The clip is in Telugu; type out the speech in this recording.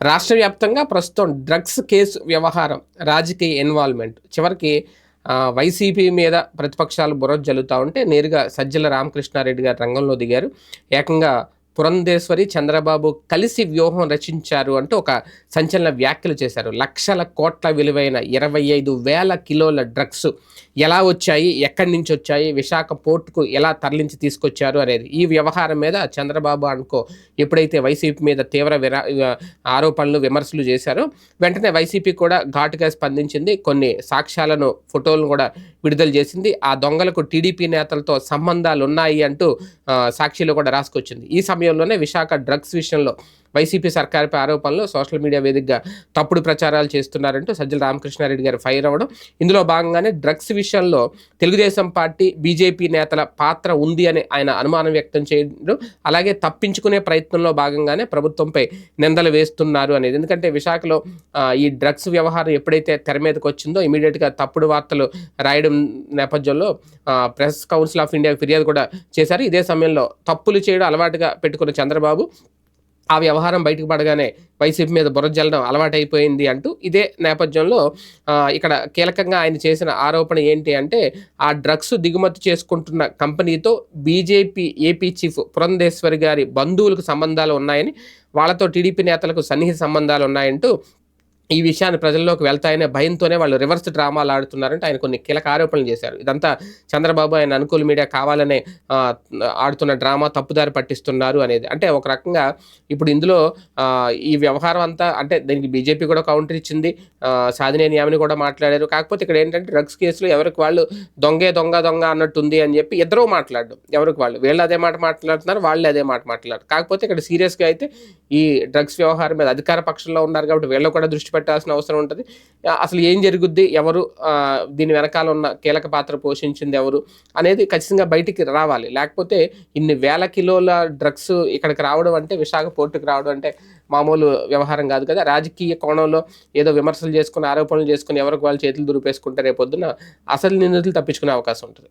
రాష్ట్ర వ్యాప్తంగా ప్రస్తుతం డ్రగ్స్ కేసు వ్యవహారం రాజకీయ ఇన్వాల్వ్మెంట్ చివరికి వైసీపీ మీద ప్రతిపక్షాలు బురద జల్లుతూ ఉంటే నేరుగా సజ్జల రామకృష్ణారెడ్డి గారు రంగంలో దిగారు. ఏకంగా పురంధేశ్వరి చంద్రబాబు కలిసి వ్యూహం రచించారు అంటూ ఒక సంచలన వ్యాఖ్యలు చేశారు. లక్షల కోట్ల విలువైన ఇరవై ఐదు వేల కిలోల డ్రగ్స్ ఎలా వచ్చాయి ఎక్కడి నుంచి వచ్చాయి విశాఖ పోర్టుకు ఎలా తరలించి తీసుకొచ్చారు అనేది ఈ వ్యవహారం మీద చంద్రబాబు అనుకో ఎప్పుడైతే వైసీపీ మీద తీవ్ర విరా ఆరోపణలు విమర్శలు చేశారో వెంటనే వైసీపీ కూడా ఘాటుగా స్పందించింది. కొన్ని సాక్ష్యాలను ఫోటోలను కూడా విడుదల చేసింది. ఆ దొంగలకు టీడీపీ నేతలతో సంబంధాలు ఉన్నాయి అంటూ సాక్షిలో కూడా రాసుకొచ్చింది. ఈ సమయంలోనే విశాఖ డ్రగ్స్ విషయంలో వైసీపీ సర్కారుపై ఆరోపణలు సోషల్ మీడియా వేదికగా తప్పుడు ప్రచారాలు చేస్తున్నారంటూ సజ్జల రామకృష్ణారెడ్డి గారు ఫైర్ అవ్వడం. ఇందులో భాగంగానే డ్రగ్స్ విషయంలో తెలుగుదేశం పార్టీ బీజేపీ నేతల పాత్ర ఉంది అని ఆయన అనుమానం వ్యక్తం చేయడం. అలాగే తప్పించుకునే ప్రయత్నంలో భాగంగానే ప్రభుత్వంపై నిందలు వేస్తున్నారు అనేది. ఎందుకంటే విశాఖలో ఈ డ్రగ్స్ వ్యవహారం ఎప్పుడైతే తెర మీదకి వచ్చిందో ఇమీడియట్గా తప్పుడు వార్తలు రాయడం నేపథ్యంలో ప్రెస్ కౌన్సిల్ ఆఫ్ ఇండియా ఫిర్యాదు కూడా చేశారు. ఇదే సమయంలో తప్పులు చేయడం అలవాటుగా పెట్టుకున్న చంద్రబాబు ఆ వ్యవహారం బయటకు పడగానే వైసీపీ మీద బుర్ర జల్లడం అలవాటైపోయింది అంటూ ఇదే నేపథ్యంలో ఇక్కడ కీలకంగా ఆయన చేసిన ఆరోపణ ఏంటి అంటే ఆ డ్రగ్స్ దిగుమతి చేసుకుంటున్న కంపెనీతో బీజేపీ ఏపీ చీఫ్ పురంధేశ్వరి గారి బంధువులకు సంబంధాలు ఉన్నాయని వాళ్ళతో టీడీపీ నేతలకు సన్నిహిత సంబంధాలు ఉన్నాయంటూ ఈ విషయాన్ని ప్రజల్లోకి వెళ్తాయనే భయంతోనే వాళ్ళు రివర్స్ డ్రామాలు ఆడుతున్నారంటే ఆయన కొన్ని కీలక ఆరోపణలు చేశారు. ఇదంతా చంద్రబాబు ఆయన అనుకూల మీడియా కావాలనే ఆడుతున్న డ్రామా తప్పుదారి పట్టిస్తున్నారు అనేది. అంటే ఒక రకంగా ఇప్పుడు ఇందులో ఈ వ్యవహారం అంతా అంటే దీనికి బీజేపీ కూడా కౌంటర్ ఇచ్చింది సాధినేని యామిని కూడా మాట్లాడారు. కాకపోతే ఇక్కడ ఏంటంటే డ్రగ్స్ కేసులో ఎవరికి వాళ్ళు దొంగే దొంగ దొంగ అన్నట్టుంది అని చెప్పి ఇద్దరూ మాట్లాడడం. ఎవరికి వాళ్ళు? వీళ్ళు అదే మాట మాట్లాడుతున్నారు వాళ్ళు అదే మాట మాట్లాడారు. కాకపోతే ఇక్కడ సీరియస్గా అయితే ఈ డ్రగ్స్ వ్యవహారం మీద అధికార పక్షంలో ఉన్నారు కాబట్టి వీళ్ళు కూడా దృష్టి పెట్టాల్సిన అవసరం ఉంటుంది. అసలు ఏం జరుగుద్ది? ఎవరు దీని వెనకాల ఉన్న కీలక పాత్ర పోషించింది ఎవరు అనేది ఖచ్చితంగా బయటికి రావాలి. లేకపోతే ఇన్ని వేల కిలోల డ్రగ్స్ ఇక్కడికి రావడం అంటే విశాఖ పోర్టుకు రావడం అంటే మామూలు వ్యవహారం కాదు కదా. రాజకీయ కోణంలో ఏదో విమర్శలు చేసుకుని ఆరోపణలు చేసుకుని ఎవరికి వాళ్ళు చేతులు దురిపేసుకుంటే రేపొద్దున అసలు నిందితులు తప్పించుకునే అవకాశం ఉంటుంది.